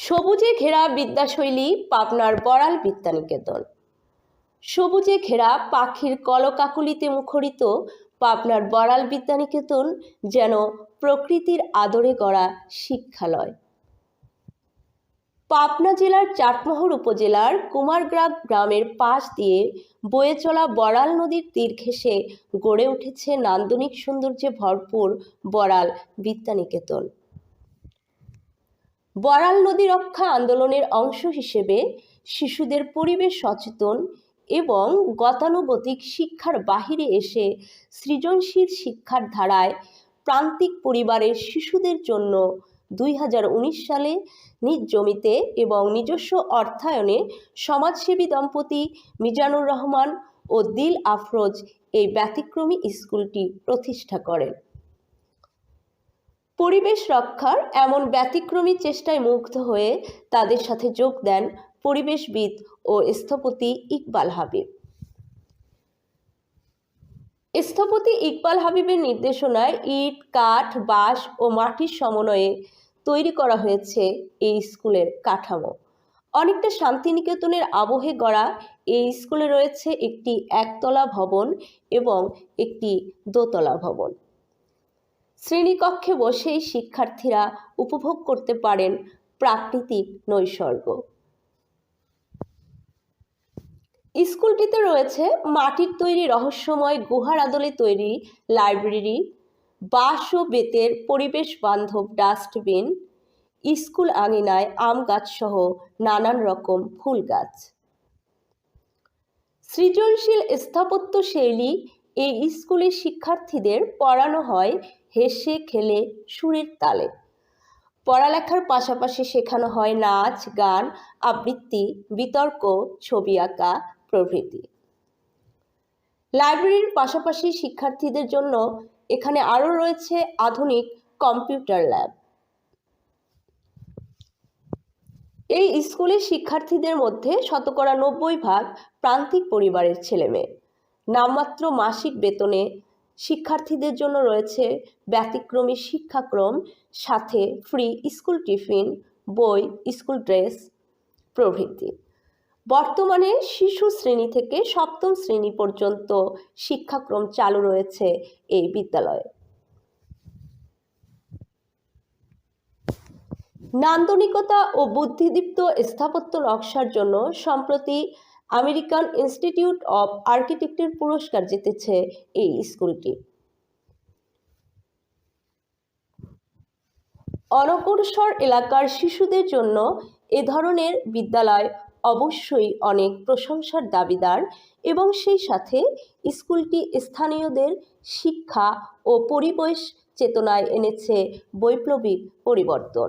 সবুজে ঘেরা বিদ্যাশৈলী পাবনার বড়াল বিদ্যানিকেতন। সবুজে ঘেরা পাখির কলকাকুলিতে মুখরিত পাবনার বড়াল বিদ্যানিকেতন যেন প্রকৃতির আদরে গড়া শিক্ষালয়। পাবনা জেলার চাটমোহর উপজেলার কুমারগ্রাম গ্রামের পাশ দিয়ে বয়ে চলা বড়াল নদীর তীর ঘেঁষে গড়ে উঠেছে নান্দনিক সৌন্দর্যে ভরপুর বড়াল বিদ্যানিকেতন। বড়াল নদী রক্ষা আন্দোলনের অংশ হিসেবে শিশুদের পরিবেশ সচেতন এবং গতানুগতিক শিক্ষার বাহিরে এসে সৃজনশীল শিক্ষার ধারায় প্রান্তিক পরিবারের শিশুদের জন্য দুই হাজার উনিশ সালে নিজ জমিতে এবং নিজস্ব অর্থায়নে সমাজসেবী দম্পতি মিজানুর রহমান ও দিল আফরোজ এই ব্যতিক্রমী স্কুলটি প্রতিষ্ঠা করেন। পরিবেশ রক্ষার এমন ব্যতিক্রমী চেষ্টায় মুগ্ধ হয়ে তাদের সাথে যোগ দেন পরিবেশবিদ ও স্থপতি ইকবাল হাবিব। স্থপতি ইকবাল হাবিবের নির্দেশনায় ইট, কাঠ, বাঁশ ও মাটির সমন্বয়ে তৈরি করা হয়েছে এই স্কুলের কাঠামো। অনেকটা শান্তিনিকেতনের আবহে গড়া এই স্কুলে রয়েছে একটি একতলা ভবন এবং একটি দোতলা ভবন। শ্রেণীকক্ষে বসেই শিক্ষার্থীরা উপভোগ করতে পারেন প্রাকৃতিক নৈসর্গ। স্কুলটিতে রয়েছে মাটির তৈরি রহস্যময় গুহার আদলে তৈরি লাইব্রেরি, বাঁশ ও বেতের পরিবেশ বান্ধব ডাস্টবিন, স্কুল আঙিনায় আম গাছসহ নানান রকম ফুল গাছ। সৃজনশীল স্থাপত্য শৈলী এই স্কুলের শিক্ষার্থীদের পড়ানো হয় হেসে খেলে সুরের তালে। পড়ালেখার পাশাপাশি শেখানো হয় নাচ, গান, আবৃত্তি, বিতর্ক, ছবি আঁকা, প্রভৃতি। লাইব্রেরির পাশাপাশি শিক্ষার্থীদের জন্য এখানে আরও রয়েছে আধুনিক কম্পিউটার ল্যাব। এই স্কুলের শিক্ষার্থীদের মধ্যে শতকরা নব্বই ভাগ প্রান্তিক পরিবারের ছেলেমেয়ে। নামমাত্র মাসিক বেতনে শিক্ষার্থীদের জন্য রয়েছে ব্যতিক্রমী শিক্ষাক্রম, সাথে ফ্রি স্কুল টিফিন বই স্কুল ড্রেস প্রভৃতি। বর্তমানে শিশু শ্রেণি থেকে সপ্তম শ্রেণি পর্যন্ত শিক্ষাক্রম চালু রয়েছে এই বিদ্যালয়ে। নান্দনিকতা ও বুদ্ধিদীপ্ত স্থাপত্য নকশার জন্য সম্প্রতি আমেরিকান ইনস্টিটিউট অব আর্কিটেক্টের পুরস্কার জিতেছে এই স্কুলটি। অনগ্রসর এলাকার শিশুদের জন্য এ ধরনের বিদ্যালয় অবশ্যই অনেক প্রশংসার দাবিদার এবং সেই সাথে স্কুলটি স্থানীয়দের শিক্ষা ও পরিবেশ চেতনায় এনেছে বৈপ্লবিক পরিবর্তন।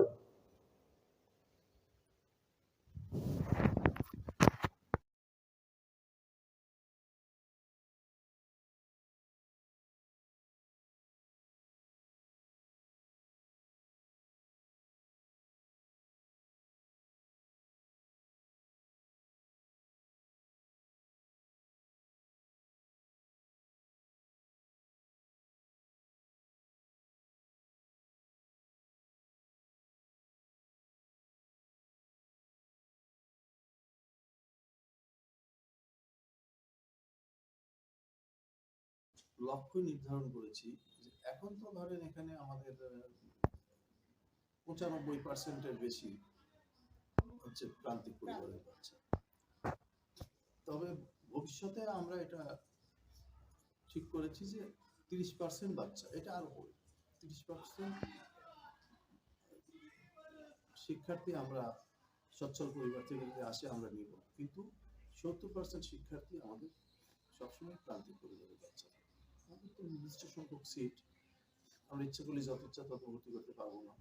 লক্ষ্য নির্ধারণ করেছি এখন তো ধরেন এখানে আমাদের পঁচানব্বই পার্সেন্টের বেশি হচ্ছে প্রান্তিক পরিবারের বাচ্চা। তবে ভবিষ্যতে আমরা এটা ঠিক করেছি যে তিরিশ পার্সেন্ট বাচ্চা, এটা আরও তিরিশ পার্সেন্ট শিক্ষার্থী আমরা, সচ্ছল পরিবার থেকে যদি আসে আমরা নিব। কিন্তু সত্তর পার্সেন্ট শিক্ষার্থী আমাদের সবসময় প্রান্তিক পরিবারের বাচ্চা আমাদের তো নির্দিষ্ট সংখ্যক সিট আমরা ইচ্ছে করলে যত ইচ্ছা তত ভর্তি করতে পারব না।